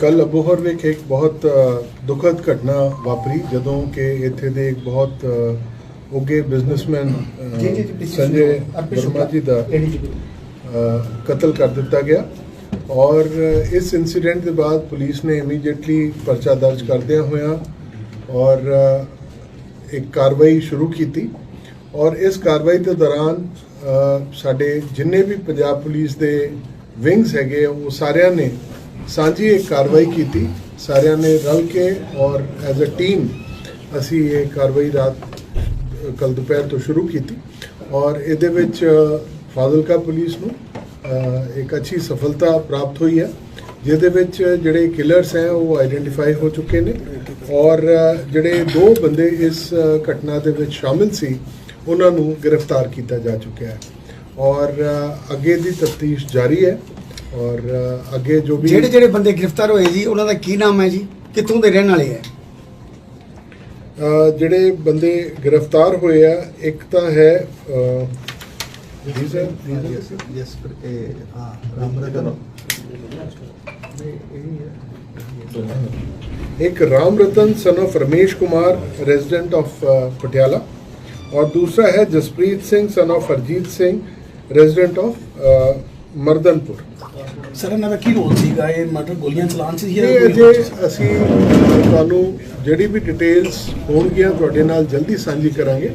ਕੱਲ ਅਬੋਹਰ ਵਿੱਚ ਇੱਕ ਬਹੁਤ ਦੁਖਦ ਘਟਨਾ ਵਾਪਰੀ ਜਦੋਂ ਕਿ ਇੱਥੇ ਦੇ ਇੱਕ ਬਹੁਤ ਉੱਘੇ ਬਿਜ਼ਨਸਮੈਨ ਸੰਜੇ ਵਰਮਾ ਜੀ ਦਾ ਕਤਲ ਕਰ ਦਿੱਤਾ ਗਿਆ। ਔਰ ਇਸ ਇਨਸੀਡੈਂਟ ਦੇ ਬਾਅਦ ਪੁਲਿਸ ਨੇ ਇਮੀਡੀਏਟਲੀ ਪਰਚਾ ਦਰਜ ਕਰਦਿਆਂ ਹੋਇਆਂ ਔਰ ਇੱਕ ਕਾਰਵਾਈ ਸ਼ੁਰੂ ਕੀਤੀ। ਔਰ ਇਸ ਕਾਰਵਾਈ ਦੇ ਦੌਰਾਨ ਸਾਡੇ ਜਿੰਨੇ ਵੀ ਪੰਜਾਬ ਪੁਲਿਸ ਦੇ ਵਿੰਗਸ ਹੈਗੇ ਉਹ ਸਾਰਿਆਂ ਨੇ ਸਾਂਝੀ ਇੱਕ ਕਾਰਵਾਈ ਕੀਤੀ। ਸਾਰਿਆਂ ਨੇ ਰਲ ਕੇ ਔਰ ਐਜ਼ ਅ ਟੀਮ ਅਸੀਂ ਇਹ ਕਾਰਵਾਈ ਰਾਤ ਕੱਲ ਦੁਪਹਿਰ ਤੋਂ ਸ਼ੁਰੂ ਕੀਤੀ ਔਰ ਇਹਦੇ ਵਿੱਚ, ਫਾਜ਼ਿਲਕਾ ਪੁਲਿਸ ਨੂੰ ਇੱਕ ਅੱਛੀ ਸਫਲਤਾ ਪ੍ਰਾਪਤ ਹੋਈ ਹੈ, ਜਿਹਦੇ ਵਿੱਚ ਜਿਹੜੇ ਕਿਲਰਸ ਹੈ ਉਹ ਆਈਡੈਂਟੀਫਾਈ ਹੋ ਚੁੱਕੇ ਨੇ ਔਰ, ਜਿਹੜੇ ਦੋ ਬੰਦੇ ਇਸ ਘਟਨਾ ਦੇ ਵਿੱਚ ਸ਼ਾਮਿਲ ਸੀ, ਉਹਨਾਂ ਨੂੰ ਗ੍ਰਿਫਤਾਰ ਕੀਤਾ ਜਾ ਚੁੱਕਿਆ ਹੈ ਔਰ ਅੱਗੇ ਦੀ ਤਫਤੀਸ਼ ਜਾਰੀ ਹੈ। ਔਰ ਅ, ਅੱਗੇ ਜੋ ਵੀ ਜਿਹੜੇ ਜਿਹੜੇ ਬੰਦੇ ਗ੍ਰਿਫਤਾਰ ਹੋਏ ਜੀ ਉਹਨਾਂ ਦਾ ਕੀ ਨਾਮ ਹੈ ਜੀ ਕਿੱਥੋਂ ਦੇ ਰਹਿਣ ਵਾਲੇ ਹੈ ਅ, ਜਿਹੜੇ ਬੰਦੇ ਗ੍ਰਿਫਤਾਰ ਹੋਏ ਆ ਇੱਕ ਤਾਂ ਹੈ ਅ, ਜੀ ਸਰ ਜੀ ਸਰ ਯਸ ਹਾਂ ਰਾਮ ਰਤਨ एक Ram Ratan son of Ramesh Kumar resident of Patiala और दूसरा है Jaspreet Singh son of Harjeet Singh resident of Mardanpur. Sir ਇਹਨਾਂ ਦਾ ਕੀ ਰੋਲ ਸੀਗਾ? ਇਹ ਮਰਡਰ ਗੋਲੀਆਂ ਚਲਾਉਣ ਸੀ ਇਹ ਅਜੇ ਅਸੀਂ ਤੁਹਾਨੂੰ ਜਿਹੜੀ ਵੀ ਡਿਟੇਲਸ ਹੋਣਗੀਆਂ ਤੁਹਾਡੇ ਨਾਲ ਜਲਦੀ ਸਾਂਝੀ ਕਰਾਂਗੇ।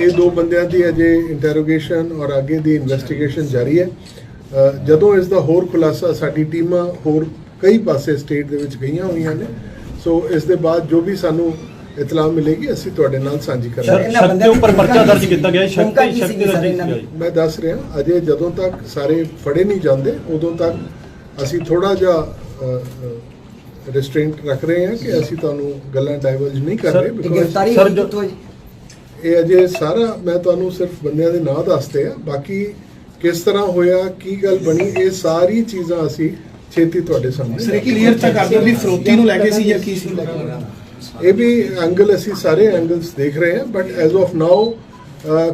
ਇਹ ਦੋ ਬੰਦਿਆਂ ਦੀ ਅਜੇ ਇੰਟਰੋਗੇਸ਼ਨ ਔਰ ਅੱਗੇ ਦੀ ਇਨਵੈਸਟੀਗੇਸ਼ਨ ਜਾਰੀ ਹੈ। ਜਦੋਂ ਇਸ ਦਾ ਹੋਰ ਖੁਲਾਸਾ ਸਾਡੀ ਟੀਮਾਂ ਹੋਰ ਕਈ ਪਾਸੇ ਸਟੇਟ ਦੇ ਵਿੱਚ ਗਈਆਂ ਹੋਈਆਂ ਨੇ ਸੋ ਇਸ ਦੇ ਬਾਅਦ ਜੋ ਵੀ ਸਾਨੂੰ ਇਤਲਾਹ ਮਿਲੇਗੀ ਅਸੀਂ ਤੁਹਾਡੇ ਨਾਲ ਸਾਂਝੀ ਕਰਾਂਗੇ ਸ਼ੱਕ ਦੇ ਉੱਪਰ ਪਰਚਾ ਦਰਜ ਕੀਤਾ ਗਿਆ ਹੈ। ਸ਼ੱਕ ਕੀ ਸ਼ੱਕ ਦੇ ਦਰਜ ਦੀ? ਮੈਂ ਦੱਸ ਰਿਹਾ ਅਜੇ ਜਦੋਂ ਤੱਕ ਸਾਰੇ ਫੜੇ ਨਹੀਂ ਜਾਂਦੇ ਉਦੋਂ ਤੱਕ ਅਸੀਂ ਥੋੜਾ ਜਿਹਾ ਰਿਸਟ੍ਰੇਂਟ ਰੱਖ ਰਹੇ ਹਾਂ ਕਿ ਅਸੀਂ ਤੁਹਾਨੂੰ ਗੱਲਾਂ ਡਾਈਵਰਜ ਨਹੀਂ ਕਰ ਰਹੇ ਗ੍ਰਿਫਤਾਰੀ ਸਰ, ਇਹ ਅਜੇ ਸਾਰਾ ਮੈਂ ਤੁਹਾਨੂੰ ਸਿਰਫ ਬੰਦਿਆਂ ਦੇ ਨਾਂ ਦੱਸਦੇ ਆ ਬਾਕੀ ਕਿਸ ਤਰ੍ਹਾਂ ਹੋਇਆ ਕੀ ਗੱਲ ਬਣੀ ਇਹ ਸਾਰੀ ਚੀਜ਼ਾਂ ਅਸੀਂ ਛੇਤੀ ਤੁਹਾਡੇ ਸਾਹਮਣੇ ਸਰ ਇਹ ਕਲੀਅਰ ਤਾਂ ਕਰ ਦਿਓ ਵੀ ਫਰੋਤੀ ਨੂੰ ਲੈ ਕੇ ਸੀ ਜਾਂ ਕੀ ਸੀ ਇਹ ਵੀ ਐਂਗਲ ਅਸੀਂ ਸਾਰੇ ਐਂਗਲਸ ਦੇਖ ਰਹੇ ਹਾਂ ਬਟ ਐਜ਼ ਆਫ ਨਾਓ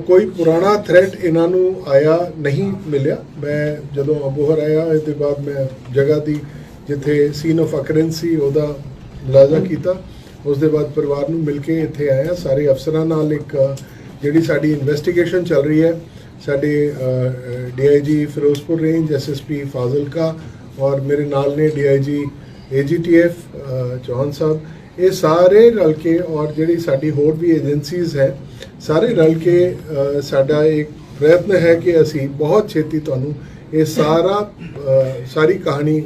ਕੋਈ ਪੁਰਾਣਾ ਥ੍ਰੈਟ ਇਹਨਾਂ ਨੂੰ ਆਇਆ ਨਹੀਂ ਮਿਲਿਆ। ਮੈਂ ਜਦੋਂ ਅਬੋਹਰ ਆਇਆ, ਇਹਦੇ ਬਾਅਦ ਮੈਂ ਜਗ੍ਹਾ ਦੀ ਜਿੱਥੇ ਸੀਨ ਆਫ ਅਕਰੈਂਸ ਸੀ, ਉਹਦਾ ਮੁਲਾਜ਼ਾ ਕੀਤਾ। ਉਸ ਦੇ ਬਾਅਦ ਪਰਿਵਾਰ ਨੂੰ ਮਿਲ ਕੇ ਇੱਥੇ ਆਇਆ ਸਾਰੇ ਅਫਸਰਾਂ ਨਾਲ ਇੱਕ ਜਿਹੜੀ ਸਾਡੀ ਇਨਵੈਸਟੀਗੇਸ਼ਨ ਚੱਲ ਰਹੀ ਹੈ, ਸਾਡੇ DIG Ferozepur range SSP Fazilka ਔਰ ਮੇਰੇ ਨਾਲ ਨੇ ਡੀਆਈਜੀ ਏਜੀਟੀਐਫ ਚੌਹਾਨ ਸਾਹਿਬ। ਇਹ ਸਾਰੇ ਰਲ ਕੇ ਔਰ ਜਿਹੜੀ ਸਾਡੀ ਹੋਰ ਵੀ ਏਜੰਸੀਜ਼ ਹੈ ਸਾਰੇ ਰਲ ਕੇ ਸਾਡਾ ਇੱਕ ਪ੍ਰਯਤਨ ਹੈ ਕਿ ਅਸੀਂ ਬਹੁਤ ਛੇਤੀ ਤੁਹਾਨੂੰ ਇਹ ਸਾਰਾ ਸਾਰੀ ਕਹਾਣੀ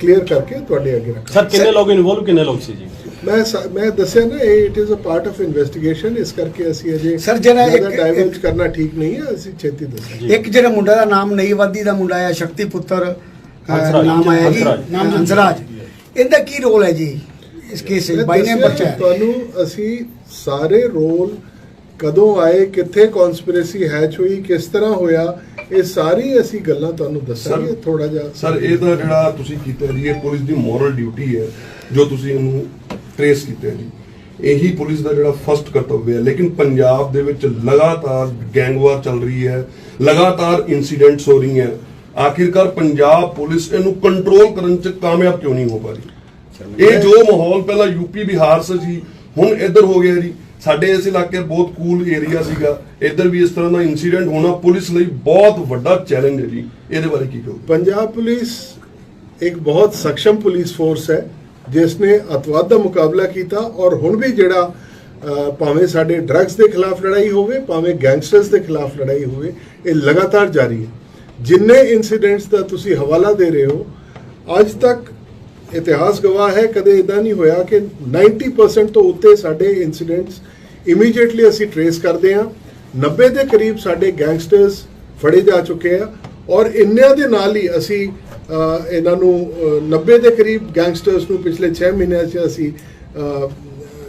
ਕਲੀਅਰ ਕਰਕੇ ਤੁਹਾਡੇ ਅੱਗੇ ਰੱਖਾਂਗੇ ਸਰ ਕਿੰਨੇ ਲੋਕ ਇਨਵੋਲਵ ਕਿੰਨੇ ਲੋਕ ਸੀ ਜੀ ਮੈਂ ਮੈਂ ਦੱਸਿਆ ਨਾ ਇਹ it is a part of investigation ਇਸ ਕਰਕੇ ਅਸੀਂ ਅਜੇ Sir, ਜਿਹੜਾ ਇੱਕ- ਡਾਈਵਰਜ ਕਰਨਾ ਠੀਕ ਨਹੀਂ ਹੈ ਅਸੀਂ ਛੇਤੀ ਦੱਸਾਂਗੇ ਜੀ। ਇੱਕ ਜਿਹੜਾ ਮੁੰਡਾ ਦਾ ਨਾਮ ਨਈਵਾਦੀ ਦਾ ਮੁੰਡਾ ਹੈ ਸ਼ਕਤੀ ਪੁੱਤਰ। ਨਾਮ ਆਇਆ ਜੀ। ਨਾਮ ਹੰਸਰਾਜ ਇਹਦਾ ਕੀ ਰੋਲ ਹੈ ਜੀ ਇਸ ਕੇਸ ਵਿੱਚ ਬਾਈ ਨੇ ਦੱਸਿਆ ਬੱਚਾ ਹੈ। ਤੁਹਾਨੂੰ ਅਸੀਂ ਸਾਰੇ ਰੋਲ ਕਦੋਂ ਆਏ ਕਿੱਥੇ ਕਨਸਪੀਰੇਸੀ ਹੈਚ ਹੋਈ ਕਿਸ ਤਰ੍ਹਾਂ ਹੋਇਆ ਇਹ ਸਾਰੀ ਅਸੀਂ ਗੱਲਾਂ ਤੁਹਾਨੂੰ ਦੱਸਾਂਗੇ ਥੋੜਾ ਜਿਹਾ। ਸਰ ਇਹ ਤਾਂ ਜਿਹੜਾ ਤੁਸੀਂ ਕੀਤਾ ਜੀ ਇਹ ਪੁਲਿਸ ਦੀ ਮੋਰਲ ਡਿਊਟੀ ਹੈ ਜੋ ਤੁਸੀਂ ਇਹਨੂੰ ਟਰੇਸ ਕੀਤਾ ਜੀ। ਇਹੀ ਪੁਲਿਸ ਦਾ ਜਿਹੜਾ ਫਰਸਟ ਕਰਤੱਵ ਹੈ। ਲੇਕਿਨ ਪੰਜਾਬ ਦੇ ਵਿੱਚ ਲਗਾਤਾਰ ਗੈਂਗਵਾਰ ਚੱਲ ਰਹੀ ਹੈ ਲਗਾਤਾਰ ਇਨਸੀਡੈਂਟਸ ਹੋ ਰਹੀਆਂ। ਆਖਿਰਕਾਰ ਪੰਜਾਬ ਪੁਲਿਸ ਇਹਨੂੰ ਕੰਟਰੋਲ ਕਰਨ ਚ ਕਾਮਯਾਬ ਕਿਉਂ ਨਹੀਂ ਹੋ ਪਾ ਰਹੀ? ਇਹ ਜੋ ਮਾਹੌਲ ਪਹਿਲਾਂ ਯੂਪੀ ਬਿਹਾਰ ਸੀ ਹੁਣ ਇੱਧਰ ਹੋ ਗਿਆ ਜੀ। ਸਾਡੇ ਇਸ ਇਲਾਕੇ ਬਹੁਤ ਕੂਲ ਏਰੀਆ ਸੀਗਾ। ਇੱਧਰ ਵੀ ਇਸ ਤਰ੍ਹਾਂ ਦਾ ਇਨਸੀਡੈਂਟ ਹੋਣਾ ਪੁਲਿਸ ਲਈ ਬਹੁਤ ਵੱਡਾ ਚੈਲੰਜ ਹੈ ਜੀ। ਇਹਦੇ ਬਾਰੇ ਕੀ ਕਹੋਗੇ? ਪੰਜਾਬ ਪੁਲਿਸ ਇੱਕ ਬਹੁਤ ਸક્ષਮ ਪੁਲਿਸ ਫੋਰਸ ਹੈ ਜਿਸ ਨੇ ਅਤਵਾਦ ਦਾ ਮੁਕਾਬਲਾ ਕੀਤਾ ਔਰ ਹੁਣ ਵੀ ਜਿਹੜਾ ਭਾਵੇਂ ਸਾਡੇ ਡਰੱਗਸ ਦੇ ਖਿਲਾਫ ਲੜਾਈ ਹੋਵੇ ਭਾਵੇਂ ਗੈਂਗਸਟਰਸ ਦੇ ਖਿਲਾਫ ਲੜਾਈ ਹੋਵੇ ਇਹ ਲਗਾਤਾਰ ਜਾਰੀ ਹੈ। ਜਿੰਨੇ ਇਨਸੀਡੈਂਟਸ ਦਾ ਤੁਸੀਂ ਹਵਾਲਾ ਦੇ ਰਹੇ ਹੋ ਅੱਜ ਤੱਕ ਇਤਿਹਾਸ ਗਵਾਹ ਹੈ ਕਦੇ ਇਦਾਂ ਨਹੀਂ ਹੋਇਆ ਕਿ 90% ਤੋਂ ਉੱਤੇ ਸਾਡੇ ਇਨਸੀਡੈਂਟਸ ਇਮੀਡੀਏਟਲੀ ਅਸੀਂ ਟਰੇਸ ਕਰਦੇ ਹਾਂ। 90 ਦੇ ਕਰੀਬ ਸਾਡੇ ਗੈਂਗਸਟਰਸ ਫੜੇ ਜਾ ਚੁੱਕੇ ਆ ਔਰ ਇੰਨਿਆਂ ਦੇ ਨਾਲ ਹੀ ਅਸੀਂ ਇਹਨਾਂ ਨੂੰ ਅ, 90 ਦੇ ਕਰੀਬ ਗੈਂਗਸਟਰਸ ਨੂੰ ਪਿਛਲੇ 6 ਮਹੀਨਿਆਂ 'ਚ ਅਸੀਂ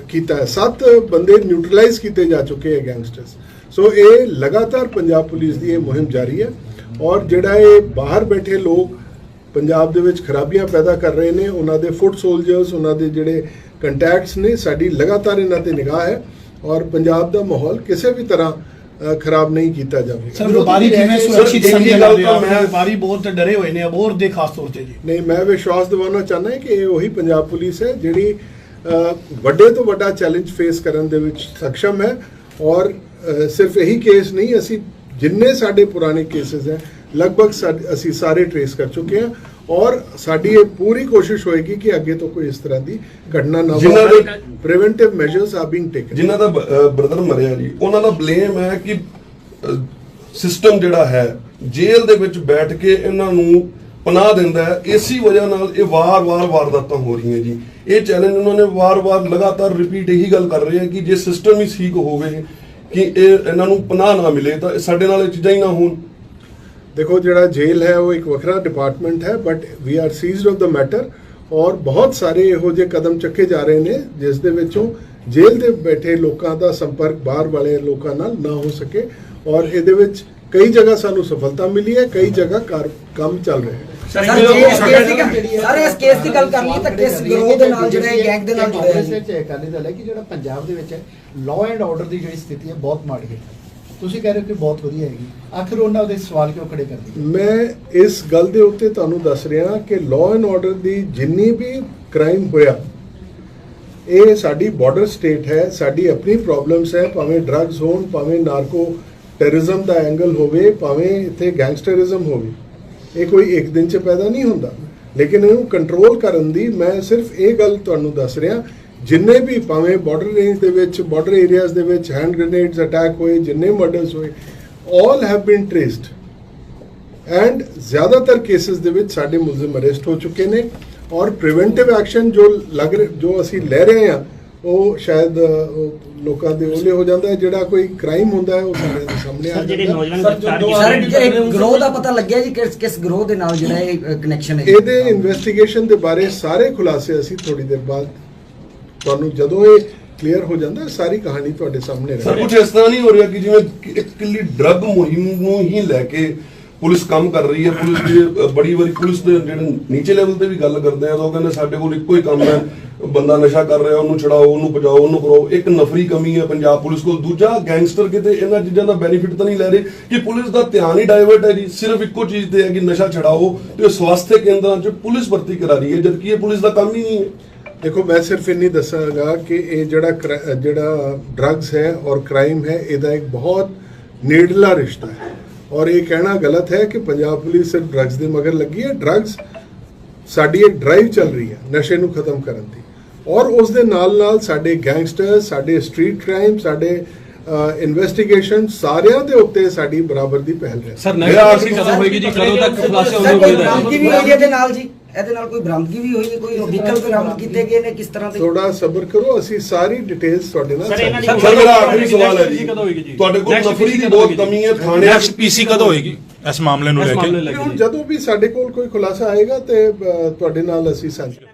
ਕੀਤਾ ਹੈ। ਸੱਤ ਬੰਦੇ ਨਿਊਟਰਲਾਈਜ਼ ਕੀਤੇ ਜਾ ਚੁੱਕੇ ਹੈ ਗੈਂਗਸਟਰਸ ਸੋ ਇਹ ਲਗਾਤਾਰ ਪੰਜਾਬ ਪੁਲਿਸ ਦੀ ਇਹ ਮੁਹਿੰਮ ਜਾਰੀ ਹੈ ਔਰ ਜਿਹੜਾ ਇਹ ਬਾਹਰ ਬੈਠੇ ਲੋਕ ਪੰਜਾਬ ਦੇ ਵਿੱਚ ਖਰਾਬੀਆਂ ਪੈਦਾ ਕਰ ਰਹੇ ਨੇ ਉਹਨਾਂ ਦੇ ਫੁੱਟ ਸੋਲਜਰਸ ਉਹਨਾਂ ਦੇ ਜਿਹੜੇ ਕੰਟੈਕਟਸ ਨੇ ਸਾਡੀ ਲਗਾਤਾਰ ਇਹਨਾਂ ਤੇ ਨਿਗਾਹ ਹੈ ਔਰ ਪੰਜਾਬ ਦਾ ਮਾਹੌਲ ਕਿਸੇ ਵੀ ਤਰ੍ਹਾਂ ਖਰਾਬ ਨਹੀਂ ਕੀਤਾ ਜਾਵੇ ਸਰ ਵਪਾਰੀ ਕਿਵੇਂ ਸੁਰੱਖਿਤ ਸਮਝਿਆ ਜਾ ਰਿਹਾ ਵਪਾਰੀ ਬਹੁਤ ਡਰੇ ਹੋਏ ਨੇ ਅਬੋਰ ਦੇ ਖਾਸ ਤੌਰ ਤੇ ਜੀ। ਨਹੀਂ ਮੈਂ ਵਿਸ਼ਵਾਸ ਦਿਵਾਉਣਾ ਚਾਹੁੰਦਾ ਕਿ ਇਹ ਉਹੀ ਪੰਜਾਬ ਪੁਲਿਸ ਹੈ ਜਿਹੜੀ ਵੱਡੇ ਤੋਂ ਵੱਡਾ ਚੈਲੰਜ ਫੇਸ ਕਰਨ ਦੇ ਵਿੱਚ ਸક્ષਮ ਹੈ ਔਰ ਸਿਰਫ ਇਹੀ ਕੇਸ ਨਹੀਂ ਅਸੀਂ ਜਿੰਨੇ ਸਾਡੇ ਪੁਰਾਣੇ ਕੇਸਸ ਹੈ ਲਗਭਗ ਅਸੀਂ ਸਾਰੇ ਟਰੇਸ ਕਰ ਚੁੱਕੇ ਹਾਂ ਔਰ ਸਾਡੀ ਇਹ ਪੂਰੀ ਕੋਸ਼ਿਸ਼ ਹੋਏਗੀ ਕਿ ਅੱਗੇ ਤੋਂ ਕੋਈ ਇਸ ਤਰ੍ਹਾਂ ਦੀ ਘਟਨਾ ਨਾ ਜਿਨ੍ਹਾਂ ਦੇ- preventive measures are being taken ਜਿਨ੍ਹਾਂ ਦਾ ਬ੍ਰਦਰ ਮਰਿਆ ਜੀ ਉਹਨਾਂ ਦਾ ਬਲੇਮ ਹੈ ਕਿ ਸਿਸਟਮ ਜਿਹੜਾ ਹੈ ਜੇਲ੍ਹ ਦੇ ਵਿੱਚ ਬੈਠ ਕੇ ਇਹਨਾਂ ਨੂੰ ਪਨਾਹ ਦਿੰਦਾ ਹੈ। ਇਸੇ ਵਜ੍ਹਾ ਨਾਲ ਇਹ ਵਾਰ-ਵਾਰ ਵਾਰਦਾਤਾਂ ਹੋ ਰਹੀਆਂ ਜੀ। ਇਹ ਚੈਲੰਜ ਉਹਨਾਂ ਨੇ ਵਾਰ-ਵਾਰ ਲਗਾਤਾਰ ਰਿਪੀਟ ਇਹੀ ਗੱਲ ਕਰ ਰਹੇ ਆ ਕਿ ਜੇ ਸਿਸਟਮ ਹੀ ਠੀਕ ਹੋਵੇ ਕਿ ਇਹ ਇਹਨਾਂ ਨੂੰ ਪਨਾਹ ਨਾ ਮਿਲੇ ਤਾਂ ਸਾਡੇ ਨਾਲ ਇਹ ਚੀਜ਼ਾਂ ਹੀ ਨਾ ਹੋਣ। ਦੇਖੋ ਜਿਹੜਾ ਜੇਲ੍ਹ ਹੈ ਉਹ ਇੱਕ ਵੱਖਰਾ ਡਿਪਾਰਟਮੈਂਟ ਹੈ but we are seized of the matter ਔਰ ਬਹੁਤ ਸਾਰੇ ਇਹੋ ਜਿਹੇ ਕਦਮ ਚੱਕੇ ਜਾ ਰਹੇ ਨੇ ਜਿਸ ਦੇ ਵਿੱਚੋਂ ਜੇਲ੍ਹ ਦੇ ਬੈਠੇ ਲੋਕਾਂ ਦਾ ਸੰਪਰਕ ਬਾਹਰ ਵਾਲੇ ਲੋਕਾਂ ਨਾਲ ਨਾ ਹੋ ਸਕੇ ਔਰ ਇਹਦੇ ਵਿੱਚ ਕਈ ਜਗ੍ਹਾ ਸਾਨੂੰ ਸਫਲਤਾ ਮਿਲੀ ਹੈ ਕਈ ਜਗ੍ਹਾ ਕਾਰ- ਕੰਮ ਚੱਲ ਰਿਹਾ ਹੈ ਸਰ ਇਸ ਕੇਸ ਦੀ ਗੱਲ- ਇਸ ਕਰ ਲਈ ਤਾਂ ਕਿਸ ਗਰੋਹ ਦੇ ਨਾਲ ਜਿਹੜਾ ਇਹ ਗੈਂਗ ਦੇ ਨਾਲ ਜੁੜਿਆ ਕਾਂਗਰਸ ਜੀ ਵਿੱਚ ਅਕਾਲੀ ਦਲ ਹੈ ਕਿ ਜਿਹੜਾ ਪੰਜਾਬ ਦੇ ਵਿੱਚ ਲਾਅ ਐਂਡ ਆਰਡਰ ਦੀ ਜਿਹੜੀ ਸਥਿਤੀ ਹੈ ਬਹੁਤ ਮਾੜੀ ਹੈ। ਤੁਸੀਂ ਕਹਿ ਰਹੇ ਹੋ ਕਿ ਬਹੁਤ ਵਧੀਆ ਹੈਗੀ। ਆਖਿਰ ਉਹਨਾਂ ਉਹਦੇ ਸਵਾਲ ਕਿਉਂ ਖੜੇ ਕਰਦੀ? ਮੈਂ ਇਸ ਗੱਲ ਦੇ ਉੱਤੇ ਤੁਹਾਨੂੰ ਦੱਸ ਰਿਹਾ ਕਿ ਲਾਅ ਐਂਡ ਆਰਡਰ ਦੀ ਜਿੰਨੀ ਵੀ ਕ੍ਰਾਈਮ ਹੋਇਆ, ਇਹ ਸਾਡੀ ਬਾਰਡਰ ਸਟੇਟ ਹੈ, ਸਾਡੀ ਆਪਣੀ ਪ੍ਰੋਬਲਮਸ ਹੈ, ਭਾਵੇਂ ਡਰੱਗਸ ਹੋਣ, ਭਾਵੇਂ ਨਾਰਕੋ ਟੈਰਰਿਜ਼ਮ ਦਾ ਐਂਗਲ ਹੋਵੇ, ਭਾਵੇਂ ਇੱਥੇ ਗੈਂਗਸਟਰਿਜ਼ਮ ਹੋਵੇ, ਇਹ ਕੋਈ ਇੱਕ ਦਿਨ ਚ ਪੈਦਾ ਨਹੀਂ ਹੁੰਦਾ। ਲੇਕਿਨ ਇਹਨੂੰ ਕੰਟਰੋਲ ਕਰਨ ਦੀ ਮੈਂ ਸਿਰਫ ਇਹ ਗੱਲ ਤੁਹਾਨੂੰ ਦੱਸ ਰਿਹਾ ਜਿੰਨੇ ਵੀ ਭਾਵੇਂ ਬਾਰਡਰ ਰੇਂਜ ਦੇ ਵਿੱਚ ਬਾਰਡਰ ਏਰੀਆਜ਼ ਦੇ ਵਿੱਚ ਹੈਂਡ ਗ੍ਰੇਨੇਡਸ ਅਟੈਕ ਹੋਏ ਜਿੰਨੇ ਮਰਡਰਸ ਹੋਏ all have been traced and ਜ਼ਿਆਦਾਤਰ ਕੇਸਿਸ ਦੇ ਵਿੱਚ ਸਾਡੇ ਮੁਲਜ਼ਮ ਅਰੈਸਟ ਹੋ ਚੁੱਕੇ ਨੇ ਔਰ ਪ੍ਰੀਵੈਂਟਿਵ ਐਕਸ਼ਨ ਜੋ ਲੱਗ ਜੋ ਅਸੀਂ ਲੈ ਰਹੇ ਹਾਂ ਉਹ ਸ਼ਾਇਦ ਲੋਕਾਂ ਦੇ ਉਹਲੇ ਹੋ ਜਾਂਦਾ ਹੈ ਜਿਹੜਾ ਕੋਈ ਕ੍ਰਾਈਮ ਹੁੰਦਾ ਹੈ ਉਹ ਸਾਡੇ ਦੇ ਸਾਹਮਣੇ ਆ ਸਰ ਜਿਹੜੇ ਜਾਂਦਾ ਹੈ। ਨੌਜਵਾਨ ਗ੍ਰਿਫਤਾਰ ਸਰ ਕੀਤੇ ਇਹ ਗਰੋਹ ਦਾ ਪਤਾ ਲੱਗਿਆ ਜੀ ਕਿਸ ਕਿਸ ਗਰੋਹ ਦੇ ਨਾਲ ਜਿਹੜਾ ਇਹ ਕਨੈਕਸ਼ਨ ਹੈ ਇਹਦੇ ਇਨਵੈਸਟੀਗੇਸ਼ਨ ਦੇ ਬਾਰੇ ਸਾਰੇ ਖੁਲਾਸੇ ਅਸੀਂ ਥੋੜੀ ਦੇਰ ਬਾਅਦ ਤੁਹਾਨੂੰ ਜਦੋਂ ਇਹ ਕਲੀਅਰ ਹੋ ਜਾਂਦਾ ਸਾਰੀ ਕਹਾਣੀ ਤੁਹਾਡੇ ਸਾਹਮਣੇ ਸਰ ਕੁਝ ਇਸ ਤਰ੍ਹਾਂ ਨਹੀਂ ਹੋ ਰਿਹਾ ਕਿ ਜਿਵੇਂ ਕਿ ਇੱਕ ਇਕੱਲੀ ਡਰੱਗ ਮੁਹਿੰਮ ਨੂੰ ਹੀ ਲੈ ਕੇ ਪੁਲਿਸ ਕੰਮ ਕਰ ਰਹੀ ਹੈ ਪੁਲਿਸ ਦੀ ਬੜੀ ਵਾਰੀ ਪੁਲਿਸ ਦੇ ਜਿਹੜੇ ਨੀਚੇ ਲੈਵਲ ਤੇ ਵੀ ਗੱਲ ਕਰਦੇ ਆ ਤਾਂ ਉਹ ਕਹਿੰਦੇ ਸਾਡੇ ਕੋਲ ਇੱਕੋ ਹੀ ਕੰਮ ਹੈ ਬੰਦਾ ਨਸ਼ਾ ਕਰ ਰਿਹਾ ਉਹਨੂੰ ਛਡਾਓ ਉਹਨੂੰ ਭਜਾਓ ਉਹਨੂੰ ਕਰੋ ਇੱਕ ਨਫਰੀ ਕਮੀ ਹੈ ਪੰਜਾਬ ਪੁਲਿਸ ਕੋਲ। ਦੂਜਾ ਗੈਂਗਸਟਰ ਕਿਤੇ ਇਹਨਾਂ ਚੀਜ਼ਾਂ ਦਾ ਬੈਨੀਫਿਟ ਤਾਂ ਨਹੀਂ ਲੈ ਰਹੇ ਕਿ ਪੁਲਿਸ ਦਾ ਧਿਆਨ ਹੀ ਡਾਇਵਰਟ ਹੈ ਜੀ ਸਿਰਫ ਇੱਕੋ ਚੀਜ਼ ਤੇ ਹੈ ਕਿ ਨਸ਼ਾ ਛਡਾਓ ਤੇ ਸਵਾਸਥਯ ਕੇਂਦਰਾਂ 'ਚ ਪੁਲਿਸ ਭਰਤੀ ਕਰਾ ਰਹੀ ਹੈ ਜਦਕਿ ਇਹ ਪੁਲਿਸ ਦਾ ਕੰਮ ਹੀ ਨਹੀਂ ਹੈ। ਦੇਖੋ ਮੈਂ ਸਿਰਫ ਇੰਨੀ ਦੱਸਾਂਗਾ ਕਿ ਇਹ ਜਿਹੜਾ ਜਿਹੜਾ ਡਰੱਗਸ ਹੈ ਔਰ ਕ੍ਰਾਈਮ ਹੈ ਇਹਦਾ ਇੱਕ ਬਹੁਤ ਨੇੜਲਾ ਰਿਸ਼ਤਾ ਹੈ। ਔਰ ਇਹ ਕਹਿਣਾ ਗਲਤ ਹੈ ਕਿ ਪੰਜਾਬ ਪੁਲਿਸ ਸਿਰਫ ਡਰੱਗਸ ਦੇ ਮਗਰ ਲੱਗੀ ਹੈ। ਡਰੱਗਸ ਸਾਡੀ ਇੱਕ ਡਰਾਈਵ ਚੱਲ ਰਹੀ ਹੈ ਨਸ਼ੇ ਨੂੰ ਖਤਮ ਕਰਨ ਦੀ। ਔਰ ਉਸ ਦੇ ਨਾਲ ਨਾਲ ਸਾਡੇ ਗੈਂਗਸਟਰ ਸਾਡੇ ਸਟਰੀਟ ਕ੍ਰਾਈਮ ਸਾਡੇ ਇਨਵੈਸਟੀਗੇਸ਼ਨ ਸਾਰਿਆਂ ਦੇ ਉੱਤੇ ਸਾਡੀ ਬਰਾਬਰ ਦੀ ਪਹਿਲ ਹੈ। ਸਰ ਆਖਰੀ ਕਦੋਂ ਹੋਏਗੀ ਜੀ ਕਦੋਂ ਤੱਕ ਖੁਲਾਸੇ ਸਰ ਹੋਣੇ ਕੋਈ ਉਮੀਦ ਹੈ ਬਰਾਮਦਗੀ ਵੀ ਹੋਈ ਇਹਦੇ ਨਾਲ ਜੀ? ਇਹਦੇ ਨਾਲ ਕੋਈ ਬਰਾਮਦਗੀ ਵੀ ਹੋਈ ਹੈ? ਕੋਈ ਵਹੀਕਲ ਬਰਾਮਦ ਕੀਤੇ ਗਏ ਨੇ? ਕਿਸ ਤਰ੍ਹਾਂ ਦੇ? ਥੋੜਾ ਸਬਰ ਕਰੋ ਅਸੀਂ ਸਾਰੀ ਡਿਟੇਲਸ ਤੁਹਾਡੇ ਨਾਲ ਸਰ, ਇਹਨਾਂ ਦੀ ਸਰ ਮੇਰਾ ਆਖਰੀ ਸਵਾਲ ਹੈ ਜੀ? ਤੁਹਾਡੇ ਕੋਲ ਨਫਰੀ ਦੀ ਬਹੁਤ ਕਮੀ ਹੈ ਥਾਣੇ ਨੈਕਸਟ ਪੀਸੀ ਕਦੋਂ ਹੋਏਗੀ? ਇਸ ਮਾਮਲੇ ਨੂੰ ਲੈ ਕੇ। ਜਦੋਂ ਵੀ ਸਾਡੇ ਕੋਲ ਕੋਈ ਖੁਲਾਸਾ ਆਏਗਾ ਤੇ ਤੁਹਾਡੇ ਨਾਲ ਅਸੀਂ ਸਾਂਝਾ